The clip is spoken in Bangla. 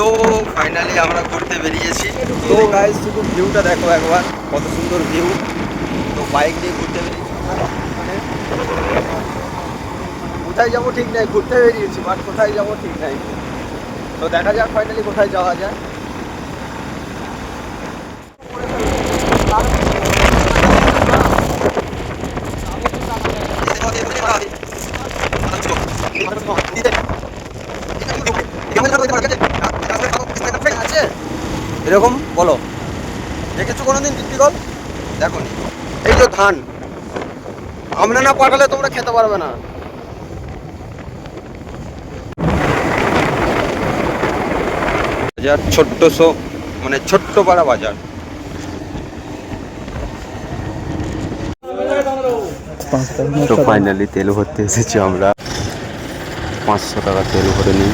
তো ফাইনালি আমরা ঘুরতে বেরিয়েছি। তো গাইস শুধু ভিউটা দেখো একবার কত সুন্দর ভিউ তো বাইক নিয়ে ঘুরতে বেরিয়েছি। কোথায় যাব ঠিক নাই ঘুরতে বেরিয়েছি বাট কোথায় যাব ঠিক নাই। তো দেখা যাক ফাইনালি কোথায় যাওয়া যায়। আছে এরকম, বলো। দেখেছ কোনোদিন ডিপটিকল দেখো এই যে ধান। আমরা না পাঠালে তোমরা খেতে পারবে না। বাজার ছোট্ট সো মানে ছোট্ট পাড়া বাজার। তো ফাইনালি তেল ভরতে এসেছি আমরা। পাঁচশো টাকা তেল ভরে নিই।